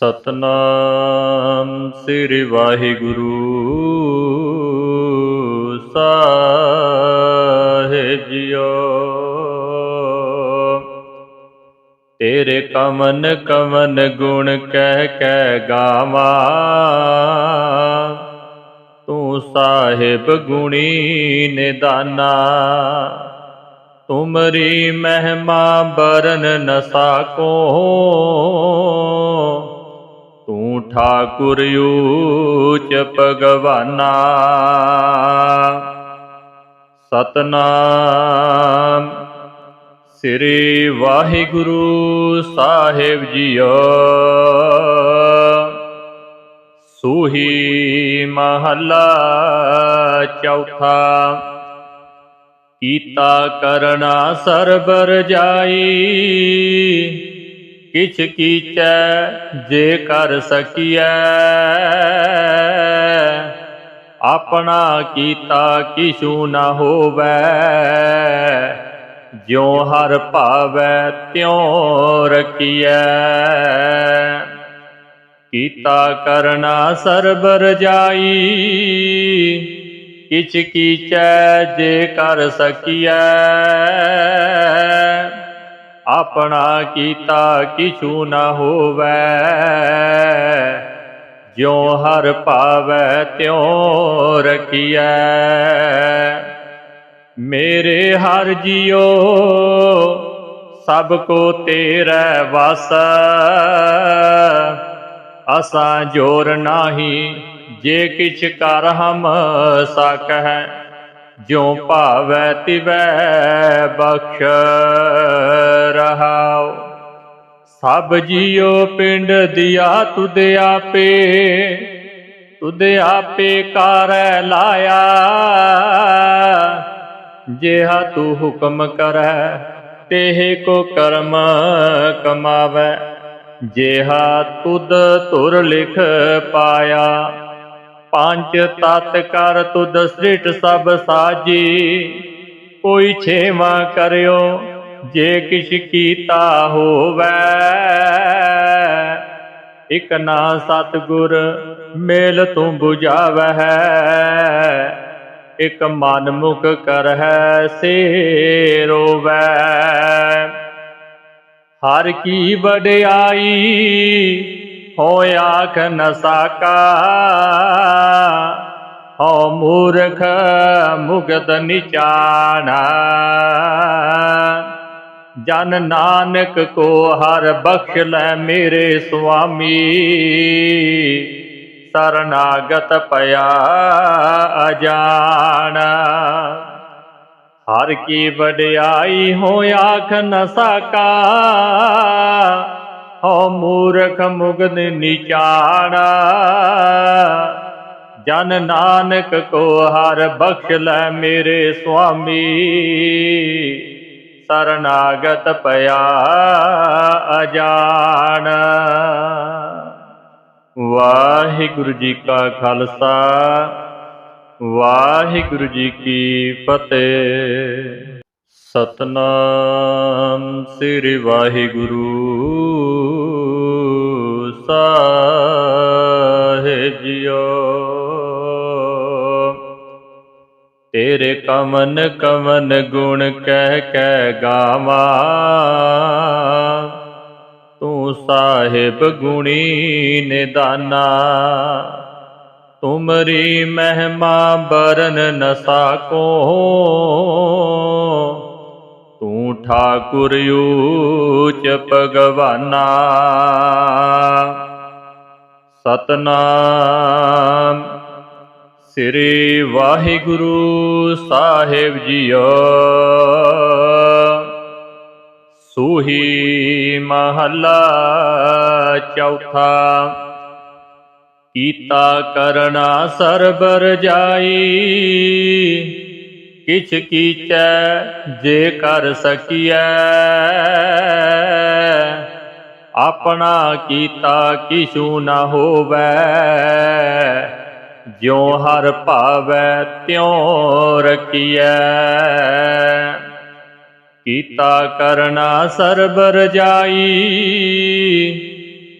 ਸਤਨਾਮ ਸ੍ਰੀ ਵਾਹਿਗੁਰੂ ਸਾਹਿਬ ਜੀਓ ਤੇਰੇ ਕਮਨ ਕਮਨ ਗੁਣ ਕਹਿ ਕਹਿ ਗਾਵਾਂ। ਤੂੰ ਸਾਹਿਬ ਗੁਣੀ ਨਿਦਾਨਾ। ਤੁਮਰੀ ਮਹਿਮਾ ਬਰਨ ਨਸਾ ਕੋ। ਤੂੰ ਠਾਕੁਰ ਊਚ ਭਗਵਾਨਾ। ਸਤਨਾਮ ਸ੍ਰੀ ਵਾਹਿਗੁਰੂ ਸਾਹਿਬ ਜੀਓ। ਸੂਹੀ ਮਹੱਲਾ ਚੌਥਾ, ਕੀਤਾ ਕਰਨਾ ਸਰਬਰ ਜਾਈ। ਕਿਛ ਕੀਚੈ ਜੇ ਕਰ ਸਕੀਐ। ਆਪਣਾ ਕੀਤਾ ਕਿਛੂ ਨਾ ਹੋਵੈ। ਜਿਉ ਹਰ ਭਾਵੈ ਤਿਉ ਰਖੀਐ। ਕੀਤਾ ਕਰਨਾ ਸਰਬਰ ਜਾਈ। ਕਿਛ ਕੀਚੈ ਜੇ ਕਰ ਸਕੀਐ। ਆਪਣਾ ਕੀਤਾ ਕਿਛੂ ਨਾ ਹੋਵੈ। ਜਿਉ ਹਰ ਭਾਵੈ ਤਿਉ ਰਖੀਐ। ਮੇਰੇ ਹਰ ਜੀਓ, ਸਭ ਕੋ ਤੇਰੇ ਵਸ। ਅਸਾਂ ਜੋਰ ਨਾਹੀ, ਜੇ ਕਿਛ ਕਰ ਹਮ ਸਕਹਿ। ਜਿਉ ਭਾਵੈ ਤਿਵੈ ਬਖਸ਼ ਰਹਾਉ। ਸਭ ਜੀਉ ਪਿੰਡ ਦਿਆ ਤੁਧ ਆਪੇ ਤੁਧ ਆਪੇ ਕਰੈ ਲਾਇਆ। ਜਿਹਾ ਤੂੰ ਹੁਕਮ ਕਰੈ, ਤੇਹ ਕੋ ਕਰਮ ਕਮਾਵੈ। ਜਿਹਾ ਤੁਧ ਤੁਰ ਲਿਖ ਪਾਇਆ ਪੰਜ ਤਤ ਕਰ ਤੁਧ ਸ੍ਰਿਟ ਸਭ ਸਾਜੀ। ਕੋਈ ਛੇਵਾ ਕਰਿਓ, ਜੇ ਕਿਛ ਕੀਤਾ ਹੋਵੈ। ਇਕ ਨਾ ਸਤਗੁਰ ਮੇਲ ਤੂੰ 부ਝਾਵਹਿ ਇਕ ਮਨ ਮੁਖ ਕਰਹਿ ਸੇ ਰੋਵੈ ਹਰ ਕੀ ਵਡਿਆਈ ਹੋ ਆਖ ਨ ਸਾਕਾ। ਹੋ ਮੂਰਖ ਮੁਗਤ ਨਿਚਾਣਾ। ਜਨ ਨਾਨਕ ਕੋ ਹਰ ਬਖਸ਼ ਲੈ ਮੇਰੇ ਸੁਆਮੀ। ਸਰਨਾਗਤ ਪਿਆ ਅਜਾਣ। ਹਰ ਕੀ ਵਡਿਆਈ ਹੋ ਆਖ ਨ ਸਾਕਾ। ਹੋ ਮੂਰਖ ਮੁਗਦ ਨਿਚਾਣਾ। ਜਨ ਨਾਨਕ ਕੋ ਹਰ ਬਖਸ਼ ਲੈ ਮੇਰੇ ਸੁਆਮੀ। ਸਰਨਾਗਤ ਪਿਆ ਅਜਾਣ ਵਾਹਿਗੁਰੂ ਜੀ ਕਾ ਖਾਲਸਾ, ਵਾਹਿਗੁਰੂ ਜੀ ਕੀ ਫਤਿਹ। ਸਤਨਾਮ ਸ੍ਰੀ ਵਾਹਿਗੁਰੂ। ਕਮਨ ਕਮਨ ਗੁਣ ਕਹਿ ਕਹਿ ਗਾਵਾਂ। ਤੂੰ ਸਾਹਿਬ ਗੁਣੀ ਨਿਦਾਨਾ। ਤੁਮਰੀ ਮਹਿਮਾ ਬਰਨ ਨ ਸਾਕੋ ਤੂੰ ਠਾਕੁਰ ਊਚ ਭਗਵਾਨਾ। ਸਤਨਾਮ ਸ੍ਰੀ ਵਾਹਿਗੁਰੂ ਸਾਹਿਬ ਜੀਓ। ਸੂਹੀ ਮਹੱਲਾ ਚੌਥਾ। ਕੀਤਾ ਕਰਨਾ ਸਰਬਰ ਜਾਈ। ਕਿਛ ਕੀਚੈ ਜੇ ਕਰ ਸਕੀਐ। ਆਪਣਾ ਕੀਤਾ ਕਿਛੂ ਨਾ ਹੋਵੇ। ਜਿਉ ਹਰ ਭਾਵੈ ਤਿਉ ਰਖੀਐ। ਕੀਤਾ ਕਰਨਾ ਸਰਬਰ ਜਾਈ,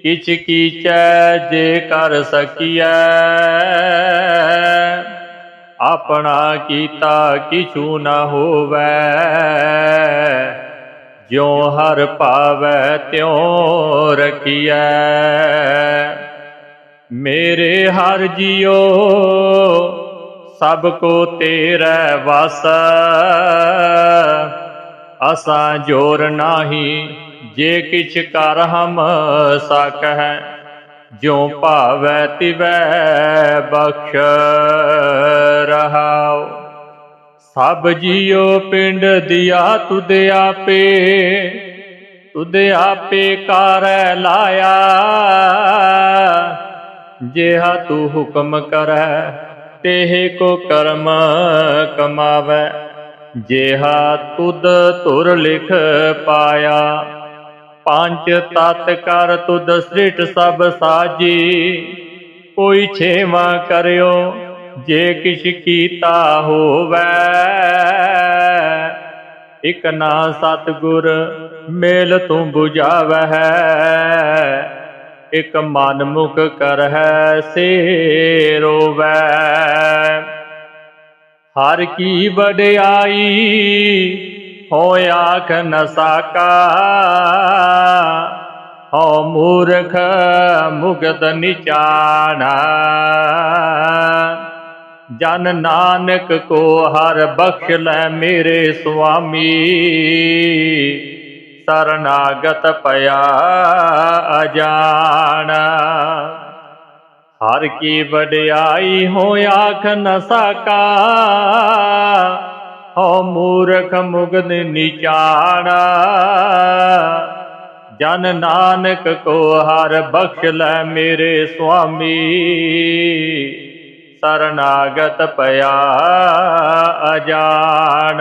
ਕਿਛ ਕੀਚੈ ਜੇ ਕਰ ਸਕੀਐ। ਆਪਣਾ ਕੀਤਾ ਕਿਛੂ ਨਾ ਹੋਵੇ। ਜਿਉ ਹਰ ਭਾਵੈ ਤਿਉ ਰਖੀਐ। ਮੇਰੇ ਹਰ ਜੀਓ, ਸਭ ਕੋ ਤੇਰੇ ਵਸ। ਅਸਾਂ ਜੋਰ ਨਾਹੀ, ਜੇ ਕਿਛ ਕਰ ਹਮ ਸਕਹਿ, ਜਿਉ ਭਾਵੈ ਤਿਵੈ ਬਖਸ਼ ਰਹਾਉ। ਸਭ ਜੀਓ ਪਿੰਡ ਦਿਆ, ਤੁਧ ਆਪੇ ਤੁਧ ਆਪੇ ਕਰੈ ਲਾਇਆ। ਜਿਹਾ ਤੂੰ ਹੁਕਮ ਕਰੈ, ਤੇਹ ਕੋ ਕਰਮ ਕਮਾਵੈ। ਜਿਹਾ ਤੁਧ ਤੁਰ ਲਿਖ ਪਾਇਆ, ਪੰਜ ਤਤ ਕਰ ਤੁਧ ਸ੍ਰਿਟ ਸਭ ਸਾਜੀ। ਕੋਈ ਛੇਵਾ ਕਰਿਓ, ਜੇ ਕਿਛ ਕੀਤਾ ਹੋਵੈ। ਇਕ ਨਾ ਸਤਗੁਰ ਮੇਲ ਤੂੰ 부ਝਾਵਹਿ ਇਕ ਮਨ ਮੁਖ ਕਰਹਿ ਸੇ ਰੋਵੈ ਹਰ ਕੀ ਵਡਿਆਈ ਹੋ ਆਖ ਨ ਸਾਕਾ ਹੋ ਮੂਰਖ ਮੁਗਤ ਨਿਚਾਣਾ। ਜਨ ਨਾਨਕ ਕੋ ਹਰ ਬਖਸ਼ ਲੈ ਮੇਰੇ ਸੁਆਮੀ। ਸਰਨਾਗਤ ਪਿਆ ਅਜਾਣ ਹਰ ਕੀ ਵਡਿਆਈ ਹੋ ਆਖ ਨ ਸਕਾ। ਹੋ ਮੂਰਖ ਮੁਗਦ ਨਿਚਾਣਾ। ਜਨ ਨਾਨਕ ਕੋ ਹਰ ਬਖਸ਼ ਲੈ ਮੇਰੇ ਸੁਆਮੀ। ਸਰਨਾਗਤ ਪਿਆ ਅਜਾਣ